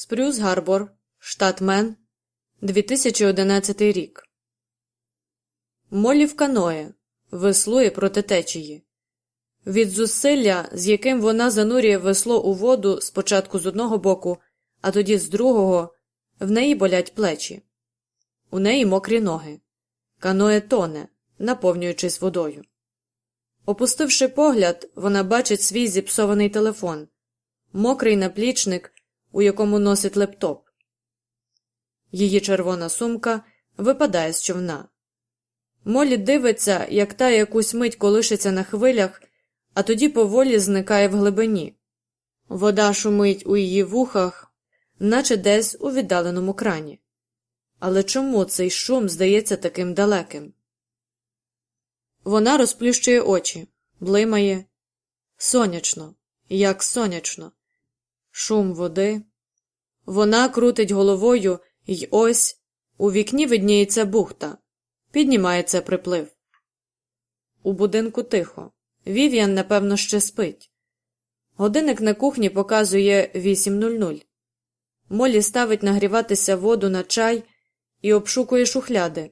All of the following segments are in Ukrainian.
Спрюс Гарбор, штат Мен, 2011 рік. Молі в каное веслує проти течії. Від зусилля, з яким вона занурює весло у воду спочатку з одного боку, а тоді з другого, в неї болять плечі. У неї мокрі ноги. Каное тоне, наповнюючись водою. Опустивши погляд, вона бачить свій зіпсований телефон, мокрий наплічник, у якому носить лептоп. Її червона сумка випадає з човна. Молі дивиться, як та якусь мить колишиться на хвилях, а тоді поволі зникає в глибині. Вода шумить у її вухах, наче десь у віддаленому крані. Але чому цей шум здається таким далеким? Вона розплющує очі, блимає. Сонячно, як сонячно. Шум води. Вона крутить головою, й ось у вікні видніється бухта. Піднімається приплив. У будинку тихо. Вів'ян, напевно, ще спить. Годинник на кухні показує 8.00. Молі ставить нагріватися воду на чай і обшукує шухляди.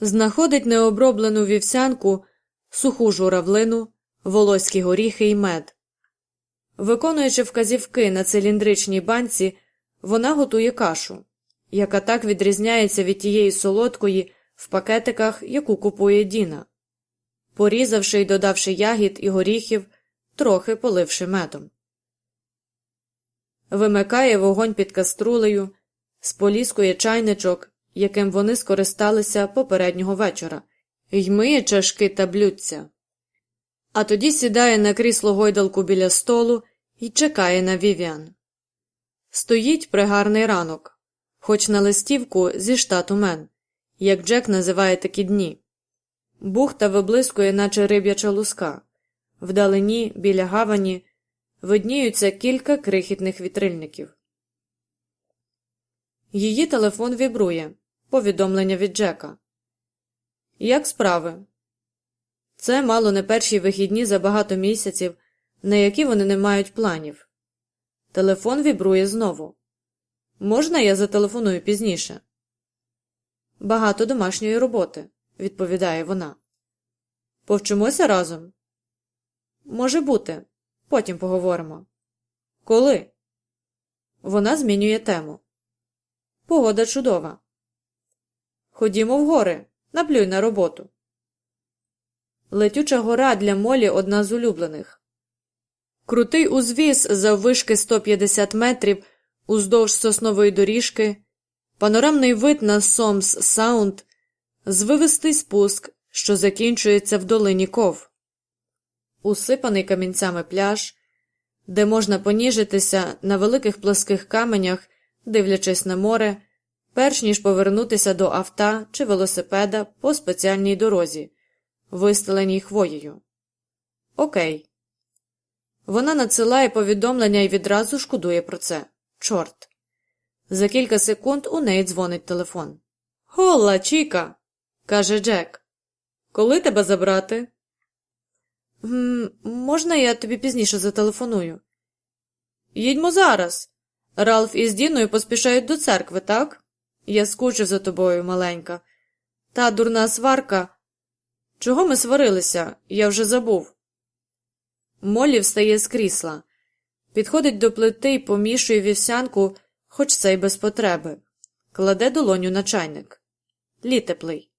Знаходить необроблену вівсянку, суху журавлину, волоські горіхи і мед. Виконуючи вказівки на циліндричній банці, вона готує кашу, яка так відрізняється від тієї солодкої в пакетиках, яку купує Діна, порізавши й додавши ягід і горіхів, трохи поливши медом. Вимикає вогонь під каструлею, споліскує чайничок, яким вони скористалися попереднього вечора, й миє чашки та блюдця. А тоді сідає на крісло гойдалку біля столу і чекає на Вівіан. Стоїть пригарний ранок, хоч на листівку зі штату Мен, як Джек називає такі дні. Бухта виблискує, наче риб'яча луска. Вдалині, біля гавані, видніються кілька крихітних вітрильників. Її телефон вібрує. Повідомлення від Джека. Як справи? Це мало не перші вихідні за багато місяців, на які вони не мають планів. Телефон вібрує знову. Можна я зателефоную пізніше? Багато домашньої роботи, відповідає вона. Повчимося разом? Може бути. Потім поговоримо. Коли? Вона змінює тему. Погода чудова. Ходімо в гори, наплюй на роботу. Летюча гора для молі одна з улюблених. Крутий узвіз заввишки 150 метрів уздовж соснової доріжки, панорамний вид на Сомс Саунд, звивистий спуск, що закінчується в долині ков, усипаний камінцями пляж, де можна поніжитися на великих плоских каменях, дивлячись на море перш ніж повернутися до авто чи велосипеда по спеціальній дорозі, вистеленій хвоєю. Окей. Вона надсилає повідомлення і відразу шкодує про це. Чорт. За кілька секунд у неї дзвонить телефон. Холла, Чіка, каже Джек. Коли тебе забрати? «М, Можна я тобі пізніше зателефоную? Їдьмо зараз. Ралф із Діною поспішають до церкви, так? Я скучив за тобою, маленька. Та дурна сварка. Чого ми сварилися? Я вже забув. Молі встає з крісла, підходить до плити і помішує вівсянку, хоч це й без потреби, кладе долоню на чайник. Літеплий.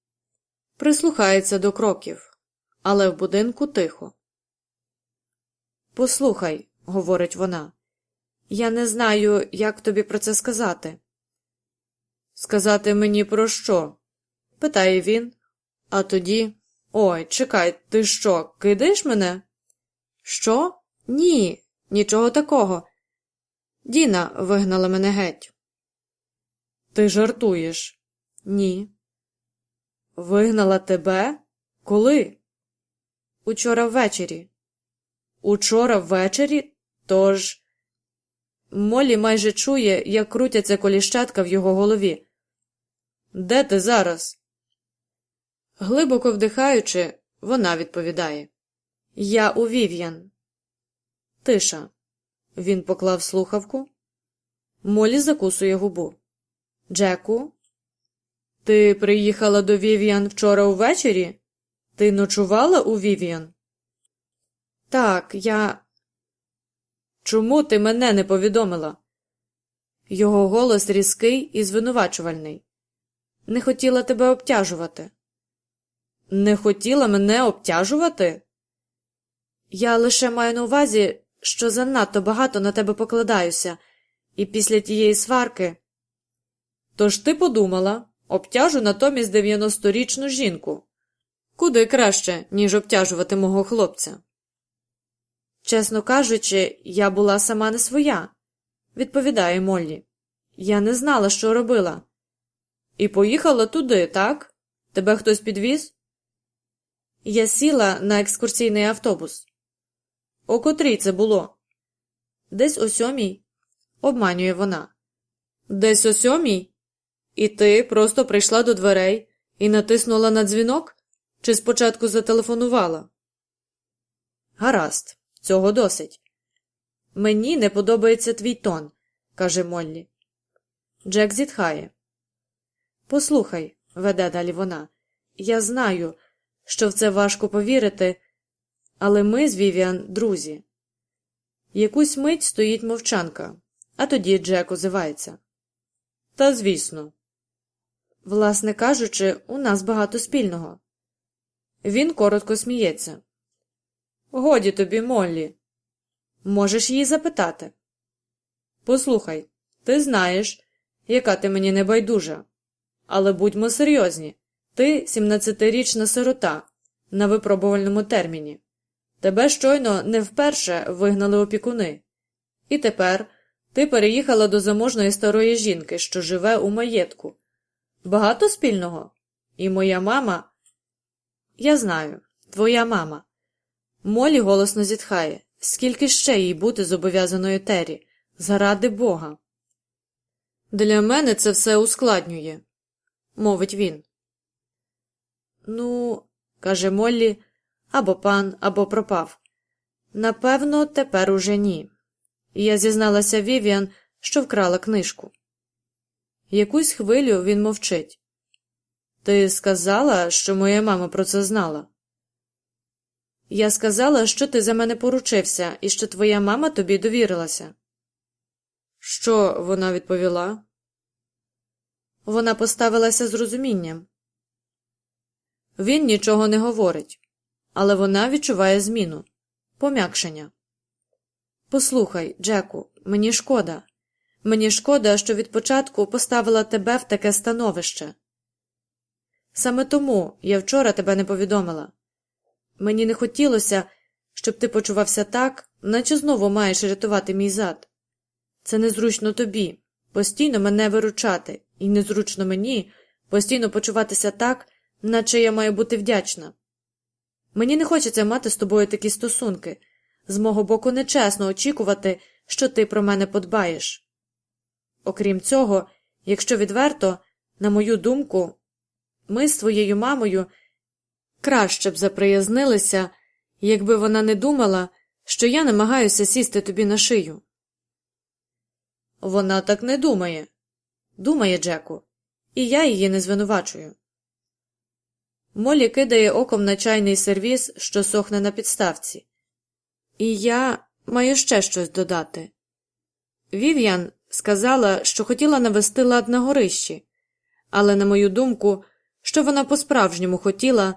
Прислухається до кроків, але в будинку тихо. Послухай, говорить вона, я не знаю, як тобі про це сказати. Сказати мені про що? питає він, а тоді. Ой, чекай, ти що, кидаєш мене? Що? Ні, нічого такого. Діна вигнала мене геть. Ти жартуєш? Ні. Вигнала тебе? Коли? Учора ввечері. Учора ввечері? Тож. Молі майже чує, як крутяться коліщатка в його голові. Де ти зараз? Глибоко вдихаючи, вона відповідає Я у Вів'ян. Тиша. Він поклав слухавку. Молі закусує губу. Джеку? Ти приїхала до Вівіан вчора увечері? Ти ночувала у Вівіан? Так, я. Чому ти мене не повідомила? Його голос різкий і звинувачувальний. Не хотіла тебе обтяжувати. Не хотіла мене обтяжувати? Я лише маю на увазі, що занадто багато на тебе покладаюся, і після тієї сварки. Тож ти подумала, обтяжу натомість 90-річну жінку. Куди краще, ніж обтяжувати мого хлопця. Чесно кажучи, я була сама не своя, відповідає Моллі. Я не знала, що робила. І поїхала туди, так? Тебе хтось підвіз? Я сіла на екскурсійний автобус. О котрій це було? Десь о сьомій, обманює вона. Десь о сьомій? І ти просто прийшла до дверей і натиснула на дзвінок? Чи спочатку зателефонувала? Гаразд, цього досить. Мені не подобається твій тон, каже Моллі. Джек зітхає. Послухай, веде далі вона, я знаю, що в це важко повірити, але ми з Вівіан друзі. Якусь мить стоїть мовчанка, а тоді Джек озивається. Та звісно. Власне кажучи, у нас багато спільного. Він коротко сміється. Годі тобі, Моллі. Можеш її запитати. Послухай, ти знаєш, яка ти мені небайдужа. Але будьмо серйозні ти 17-річна сирота на випробувальному терміні. Тебе щойно не вперше вигнали опікуни. І тепер ти переїхала до заможної старої жінки, що живе у маєтку. Багато спільного? І моя мама. Я знаю, твоя мама. Молі голосно зітхає. Скільки ще їй бути зобов'язаною Тері? Заради Бога. Для мене це все ускладнює, мовить він. Ну, каже Моллі, або пан, або пропав. Напевно, тепер уже ні. Я зізналася Вівіан, що вкрала книжку. Якусь хвилю він мовчить. Ти сказала, що моя мама про це знала? Я сказала, що ти за мене поручився і що твоя мама тобі довірилася. Що вона відповіла? Вона поставилася з розумінням. Він нічого не говорить, але вона відчуває зміну, пом'якшення. Послухай, Джеку, мені шкода. Мені шкода, що від початку поставила тебе в таке становище. Саме тому я вчора тебе не повідомила. Мені не хотілося, щоб ти почувався так, наче знову маєш рятувати мій зад. Це незручно тобі, постійно мене виручати, і незручно мені постійно почуватися так, наче я маю бути вдячна. Мені не хочеться мати з тобою такі стосунки, з мого боку, нечесно очікувати, що ти про мене подбаєш. Окрім цього, якщо відверто, на мою думку, ми з твоєю мамою краще б заприязнилися, якби вона не думала, що я намагаюся сісти тобі на шию. Вона так не думає, думає Джеку, і я її не звинувачую. Молі кидає оком на чайний сервіз, що сохне на підставці. І я маю ще щось додати. Вів'ян сказала, що хотіла навести лад на горищі, але, на мою думку, що вона по-справжньому хотіла,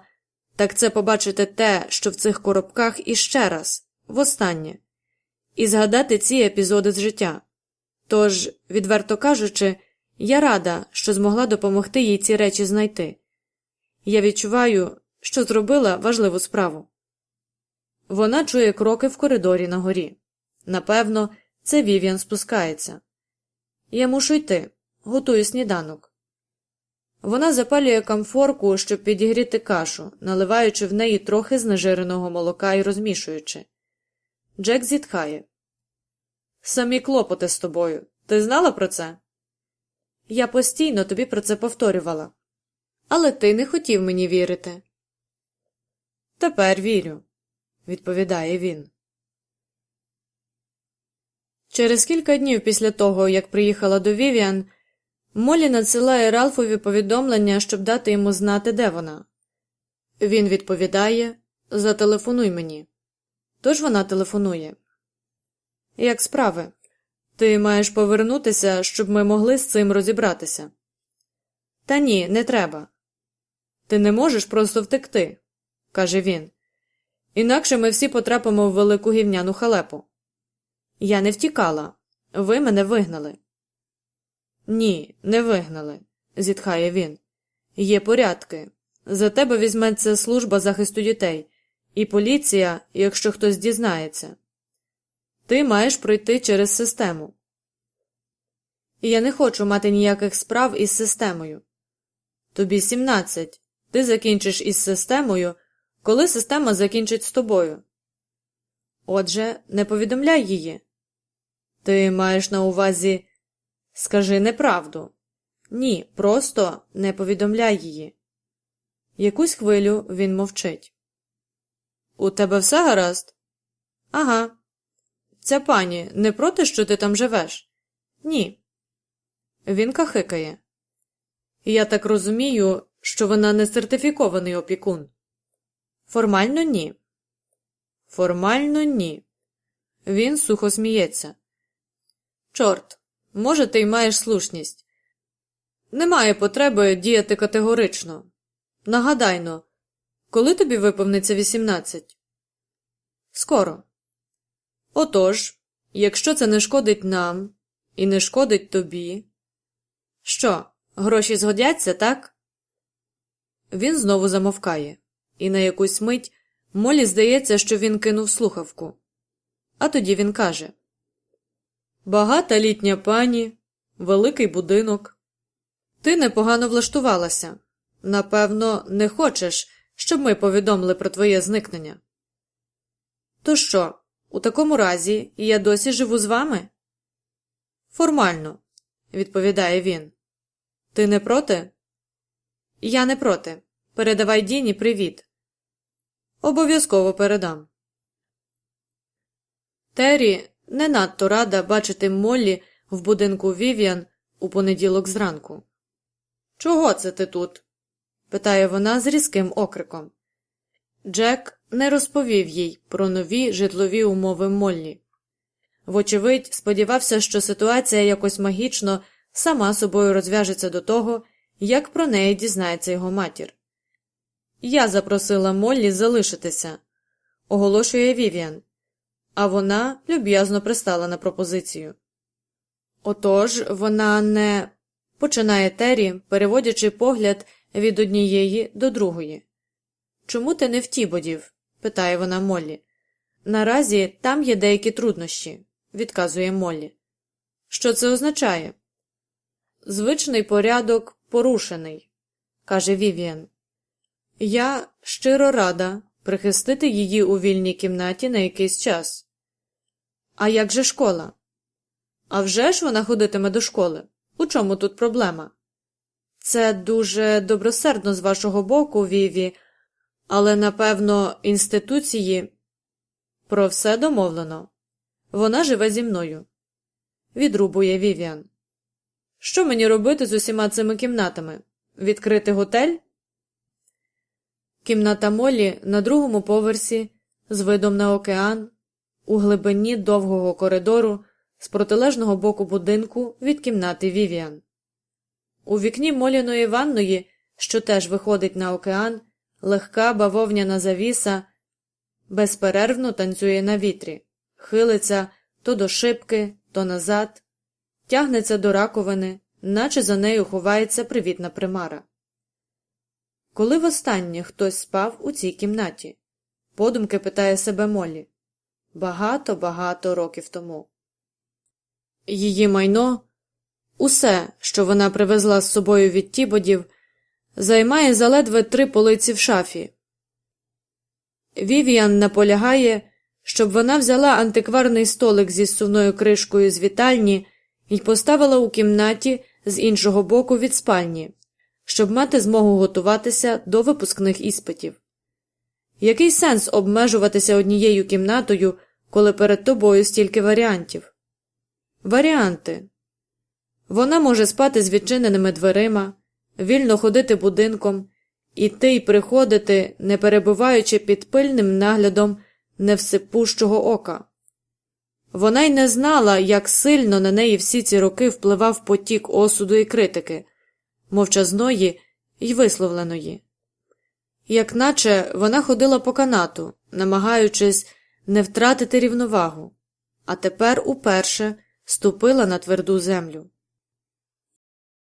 так це побачити те, що в цих коробках іще раз, востаннє, і згадати ці епізоди з життя. Тож, відверто кажучи, я рада, що змогла допомогти їй ці речі знайти. Я відчуваю, що зробила важливу справу. Вона чує кроки в коридорі на горі. Напевно, це Вів'ян спускається. Я мушу йти, готую сніданок. Вона запалює камфорку, щоб підігріти кашу, наливаючи в неї трохи знежиреного молока і розмішуючи. Джек зітхає. Самі клопоти з тобою. Ти знала про це? Я постійно тобі про це повторювала. Але ти не хотів мені вірити. Тепер вірю, відповідає він. Через кілька днів після того, як приїхала до Вівіан, Молі надсилає Ралфові повідомлення, щоб дати йому знати, де вона. Він відповідає Зателефонуй мені. Тож вона телефонує. Як справи? Ти маєш повернутися, щоб ми могли з цим розібратися. Та ні, не треба. Ти не можеш просто втекти, каже він. Інакше ми всі потрапимо в велику гівняну халепу. Я не втікала. Ви мене вигнали. Ні, не вигнали, зітхає він. Є порядки. За тебе візьметься служба захисту дітей, і поліція, якщо хтось дізнається. Ти маєш пройти через систему. Я не хочу мати ніяких справ із системою. Тобі 17. Ти закінчиш із системою, коли система закінчить з тобою. Отже, не повідомляй її. Ти маєш на увазі скажи неправду. Ні, просто не повідомляй її. Якусь хвилю він мовчить. У тебе все гаразд? Ага. Ця пані не проти, що ти там живеш? Ні. Він кахикає. Я так розумію, що вона не сертифікований опікун. Формально ні. Формально ні. Він сухо сміється. Чорт, може, ти й маєш слушність. Немає потреби діяти категорично. Нагадайно, коли тобі виповниться 18? Скоро. Отож, якщо це не шкодить нам і не шкодить тобі. Що, гроші згодяться, так? Він знову замовкає, і на якусь мить Молі здається, що він кинув слухавку. А тоді він каже Багата літня пані, великий будинок. Ти непогано влаштувалася. Напевно, не хочеш, щоб ми повідомили про твоє зникнення. То що, у такому разі я досі живу з вами? Формально, відповідає він. Ти не проти? Я не проти. Передавай Діні привіт. Обов'язково передам. Террі не надто рада бачити Моллі в будинку Вів'ян у понеділок зранку. Чого це ти тут? питає вона з різким окриком. Джек не розповів їй про нові житлові умови Моллі. Вочевидь, сподівався, що ситуація якось магічно сама собою розв'яжеться до того, як про неї дізнається його матір. Я запросила Моллі залишитися, оголошує Вів'ян, а вона люб'язно пристала на пропозицію. Отож вона не починає Террі, переводячи погляд від однієї до другої. Чому ти не в Тібодів? питає вона Моллі. Наразі там є деякі труднощі, відказує Моллі. Що це означає? Звичний порядок порушений, каже Вівіан. Я щиро рада прихистити її у вільній кімнаті на якийсь час. А як же школа? А вже ж вона ходитиме до школи. У чому тут проблема? Це дуже добросердно з вашого боку, Віві, але, напевно, інституції про все домовлено. Вона живе зі мною. Відрубує Вівіан. Що мені робити з усіма цими кімнатами? Відкрити готель? Кімната Молі на другому поверсі з видом на океан, у глибині довгого коридору з протилежного боку будинку від кімнати Вівіан. У вікні Моліної ванної, що теж виходить на океан, легка бавовняна завіса безперервно танцює на вітрі, хилиться то до шибки, то назад, тягнеться до раковини, наче за нею ховається привітна примара. Коли востаннє хтось спав у цій кімнаті? Подумки питає себе Молі. Багато багато років тому. Її майно, усе, що вона привезла з собою від тібодів, займає заледве три полиці в шафі. Вівіан наполягає, щоб вона взяла антикварний столик зі сувною кришкою з вітальні і поставила у кімнаті з іншого боку від спальні, щоб мати змогу готуватися до випускних іспитів. Який сенс обмежуватися однією кімнатою, коли перед тобою стільки варіантів? Варіанти вона може спати з відчиненими дверима, вільно ходити будинком, іти й приходити, не перебуваючи під пильним наглядом невсипущого ока. Вона й не знала, як сильно на неї всі ці роки впливав потік осуду і критики, мовчазної й висловленої. Як наче вона ходила по канату, намагаючись не втратити рівновагу, а тепер уперше ступила на тверду землю.